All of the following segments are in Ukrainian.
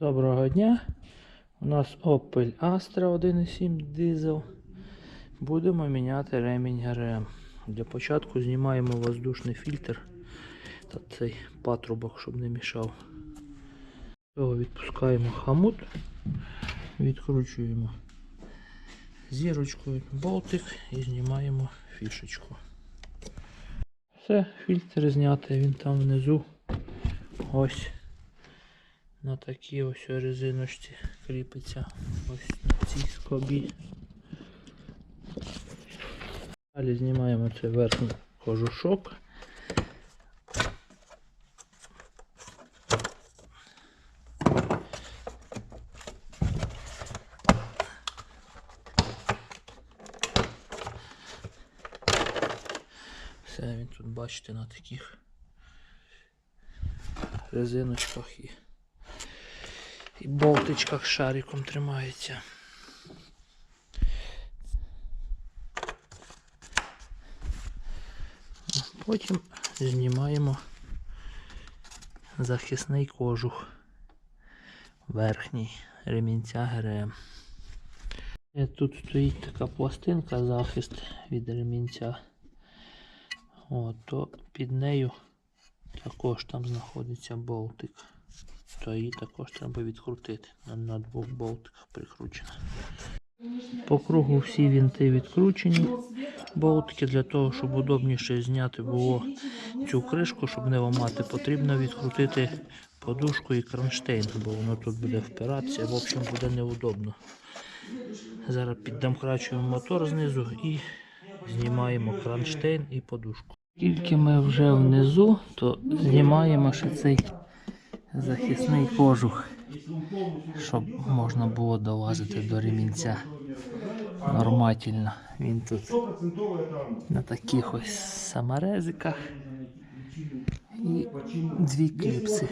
Доброго дня. У нас Opel Astra 1.7 дизел. Будемо міняти ремінь ГРМ. Для початку знімаємо воздушний фільтр та цей патрубок, щоб не мішав. Цього відпускаємо хамут, відкручуємо зірочкою болтик і знімаємо фішечку. Все, фільтр знятий, він там внизу. Ось на такій ось резиночці кріпиться ось на цій скобі. Далі знімаємо цей верхній кожушок. Все, він тут бачите на таких резиночках і і болтичках шариком тримається. Потім знімаємо захисний кожух верхній ремінця ГРМ. Е, Тут стоїть така пластинка захист від ремінця. О, то під нею також там знаходиться болтик. То її також треба відкрутити. На, двох болтиках прикручена. По кругу всі вінти відкручені. Болтики для того, щоб удобніше зняти було цю кришку, щоб не ламати, потрібно відкрутити подушку і кронштейн, бо воно тут буде впиратися, в общем буде неудобно. Зараз піддамкрачуємо мотор знизу і знімаємо кронштейн і подушку. Тільки ми вже внизу, то знімаємо ще цей захисний кожух, щоб можна було долазити до ремінця нормально. Він тут на таких ось саморезиках і дві кліпси.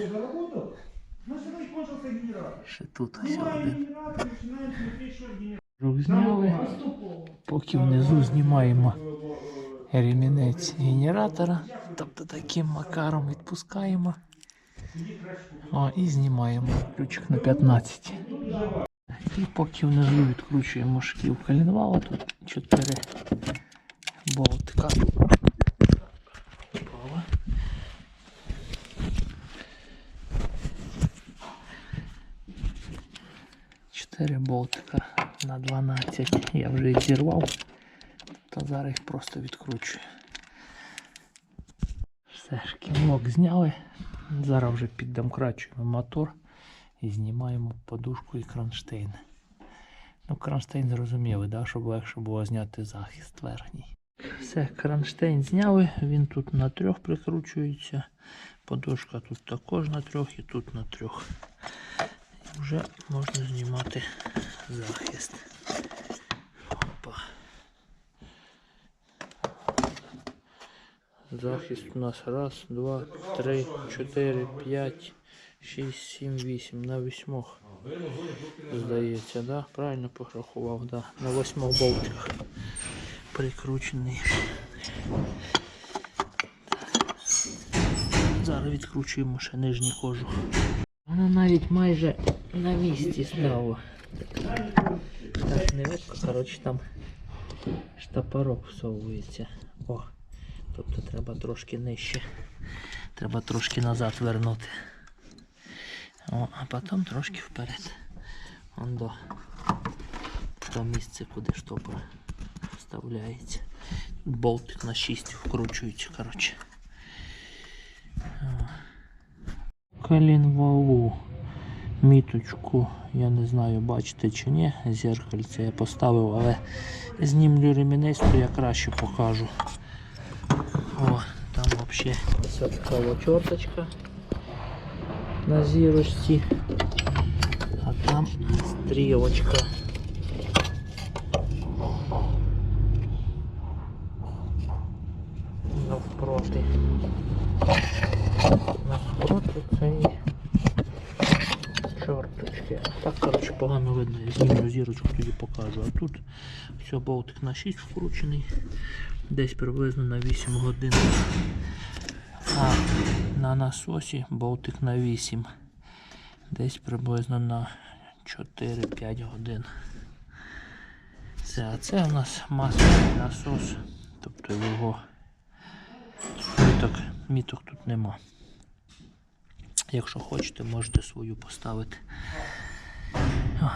Ще тут ось один. Зняли, поки внизу знімаємо ремінець генератора, тобто таким макаром відпускаємо. О, і знімаємо ключик на 15. І поки внизу відкручуємо шків коленвала, тут 4 болтика. Чотири болтика на 12. Я вже їх зірвав, то зараз їх просто відкручую. Все, шківок зняли. Зараз вже піддомкрачуємо мотор і знімаємо подушку і кронштейн. Ну, кронштейн зрозуміли, да, щоб легше було зняти захист верхній. Все, кронштейн зняли, він тут на трьох прикручується. Подушка тут також на трьох і тут на трьох. І вже можна знімати захист. Опа. Захист у нас раз, два, три, чотири, п'ять, шість, сім, вісім. На вісьмох. Здається, да? Правильно порахував, да. На восьмох болтиках прикручений. Зараз відкручуємо ще нижній кожух. Воно навіть майже на місці стало. Так не видно, коротше там штапорок всовується. О, треба трошки нижче. Треба трошки назад вернути. О, а потім трошки вперед. Он до то місце, куди штопор вставляється. Болтик на 6 вкручується, коротше. Колінвалу. Міточку, я не знаю, бачите чи ні. Зеркальце я поставив, але знімлю ремінець, то я краще покажу. О, там взагалі така чорточка на зірочці. А там стрілочка. Навпроти. Навпроти цієї чорточки. Так, коротше, погано видно. Я знімлю зірочку, тоді покажу. А тут все, болтик на 6 вкручений. Десь приблизно на 8 годин. А на насосі болтик на 8. Десь приблизно на 4-5 годин. Це, а це у нас масляний насос, тобто його міток, міток тут нема. Якщо хочете, можете свою поставити.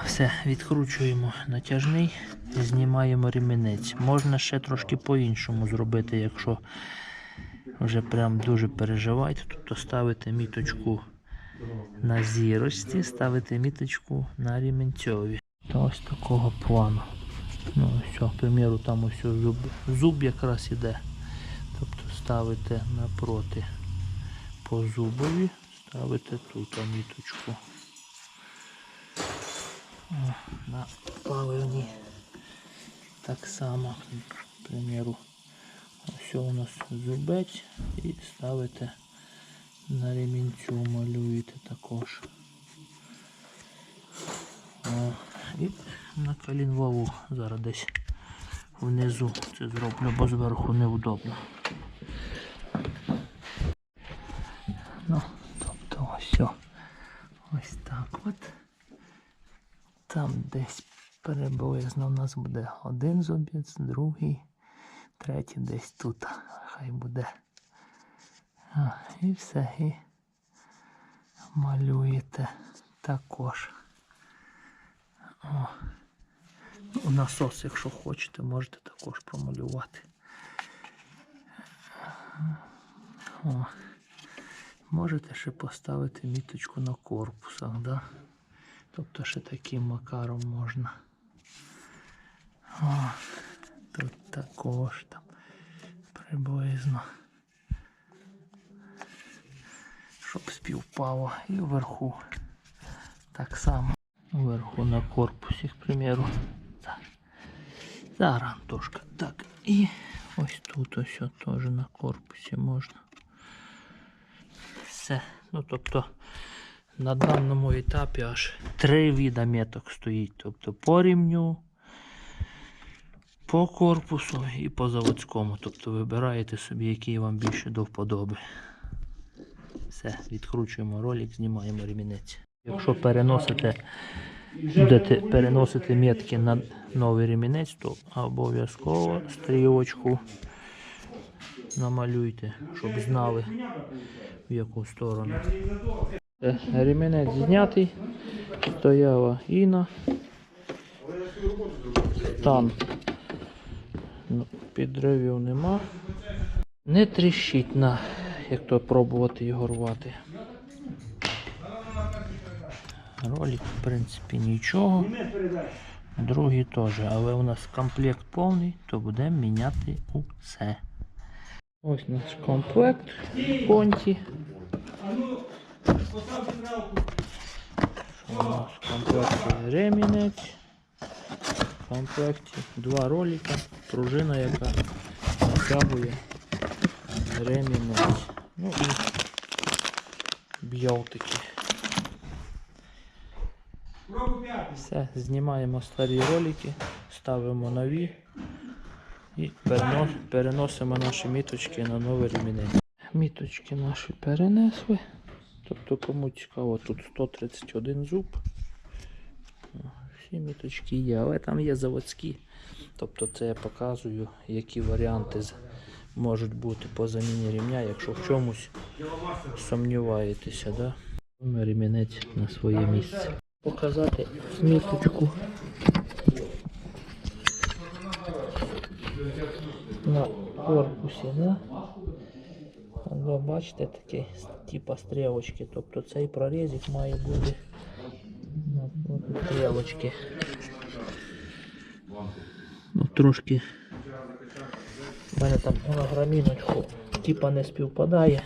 Все, відкручуємо натяжний, знімаємо ремінець. Можна ще трошки по-іншому зробити, якщо вже прям дуже переживаєте, тобто ставите міточку на зірочці, ставите міточку на ремінцьові. То ось такого плану. Ну, все, к там ось зуб, зуб якраз іде. Тобто ставите напроти по зубові, ставите тут міточку. На паливні. Так само, к примеру, ось у нас зубець і ставите на ремінцю малюєте також. О, і на колінвалу зараз десь внизу це зроблю, бо зверху невдобно. Ну, тобто ось. Ось так от. Там десь приблизно у нас буде один зубець, другий, третій десь тут. Хай буде. А, і все, і малюєте також. О. Ну, Насос, якщо хочете, можете також промалювати. О. Можете ще поставити міточку на корпусах, да? Тобто ще таким макаром можна. О, тут також там приблизно. Щоб співпало. І вверху так само. Вверху на корпусі, к примеру. Зараз Антошка. Так. І ось тут ось теж на корпусі можна. Все. Ну тобто на даному етапі аж три вида меток стоїть. Тобто по рівню, по корпусу і по заводському. Тобто вибираєте собі, який вам більше до вподоби. Все, відкручуємо ролик, знімаємо ремінець. Якщо переносите, будете переносити метки на новий ремінець, то обов'язково стрілочку намалюйте, щоб знали в яку сторону. Е, Ремінець знятий, стояла Іна. Стан підривів нема. Не тріщить на, як то пробувати його рвати. Ролик, в принципі, нічого. Другий теж, але у нас комплект повний, то будемо міняти усе. Ось наш комплект конті. Що у нас в комплекті ремінець. В комплекті два ролика, пружина, яка натягує ремінець. Ну і б'ялтики. Все, знімаємо старі ролики, ставимо нові і переносимо наші міточки на новий ремінець. Міточки наші перенесли. Тобто, кому цікаво, тут 131 зуб. О, міточки є, але там є заводські. Тобто це я показую, які варіанти можуть бути по заміні рівня, якщо в чомусь сумніваєтеся. Да? Ремінець на своє місце. Показати міточку на корпусі, да? Ви бачите такі типа стрілочки, тобто цей прорізик має бути стрілочки. Ну, трошки в мене там граміночку типа не співпадає.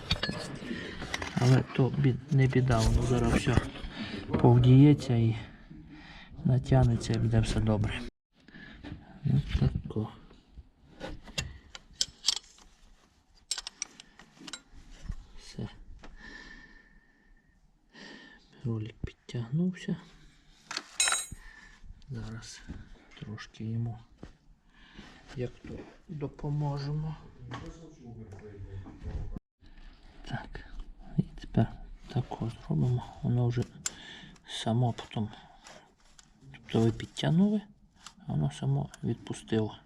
Але то бі- не біда, воно зараз все повдіється і натягнеться і буде все добре. Ось тако. Все. Ролик підтягнувся. Зараз трошки йому як то допоможемо. Так, і тепер тако зробимо. Воно вже само потім. Тобто ви підтягнули, а воно само відпустило.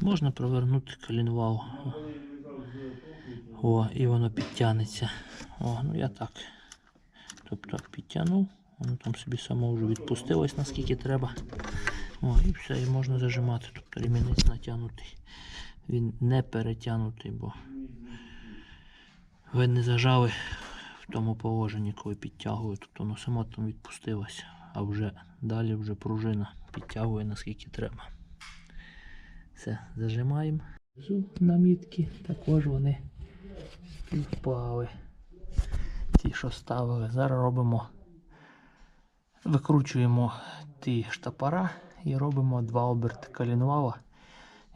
Можна провернути коленвал. О, і воно підтягнеться. О, ну я так. Тобто підтягнув, воно там собі само вже відпустилось наскільки треба. О, і все, і можна зажимати. Тобто ремінець натягнутий. Він не перетягнутий, бо ви не зажали в тому положенні, коли підтягує. Тобто воно само там відпустилося. А вже далі вже пружина підтягує наскільки треба. Все, зажимаємо. Намітки також вони співпали. Ті, що ставили. Зараз робимо, викручуємо ті штапара і робимо два оберти колінвала.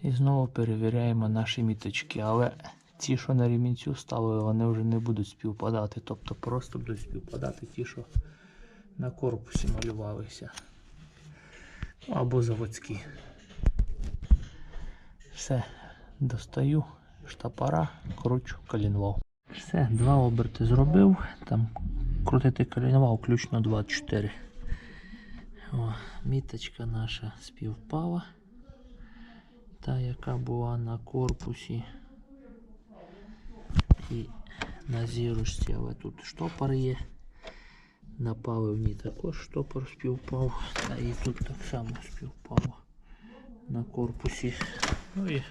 І знову перевіряємо наші міточки. Але ті, що на ремінцю ставили, вони вже не будуть співпадати. Тобто просто будуть співпадати ті, що на корпусі малювалися. Або заводські. Все, достаю штапара, кручу колінвал. Все, два оберти зробив. Там крутити колінвал включно 24. О, міточка наша співпала. Та, яка була на корпусі і на зірочці, але тут штопор є. На паливні також штопор співпав. Та і тут так само співпало на корпусі. Ну і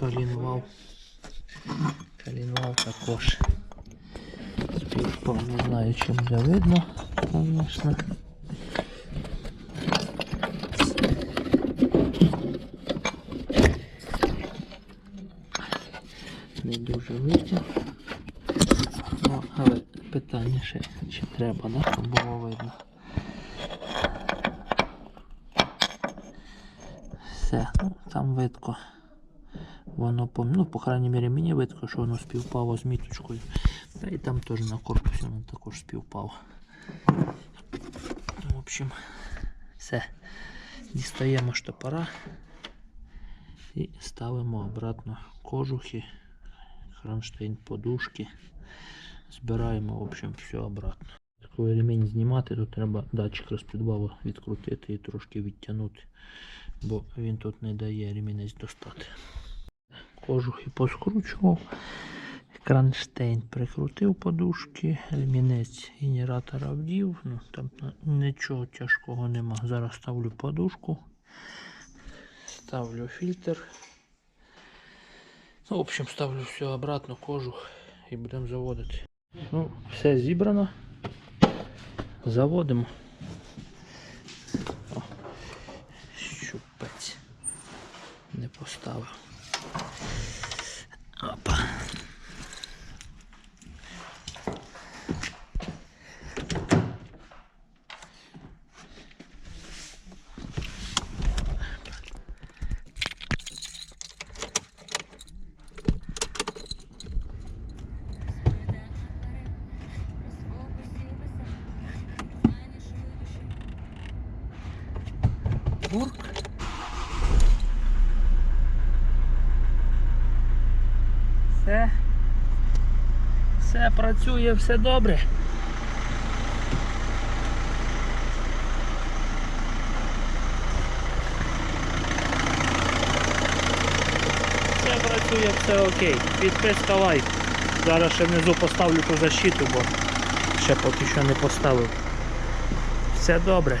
колінвал. Колінвал також співпав. Не знаю, чим де видно, звісно. Не дуже видно. Ну, але питання ще, чи треба, да, щоб було видно. Все, там видко. Воно ну, по крайній мірі мені видко, що воно співпало з міточкою. Та і там теж на корпусі воно також співпало. В общем, все. Дістаємо штопора і ставимо обратно кожухи, кронштейн подушки. Збираємо, в общем, все обратно. Коли ремінь знімати, то треба датчик розпідвалу відкрутити і трошки відтягнути, бо він тут не дає ремінець достати. Кожухи поскручував, кронштейн прикрутив подушки, ремінець генератора вдів, ну там нічого тяжкого нема. Зараз ставлю подушку, ставлю фільтр. Ну, в общем, ставлю все обратно, кожух і будемо заводити. Ну, все зібрано. Заводимо. О, щупець. Не поставив. Опа. Бурк. Все. Все працює, все добре. Все працює, все окей. Підписка лайк. Зараз ще внизу поставлю ту защиту, бо ще поки що не поставив. Все добре.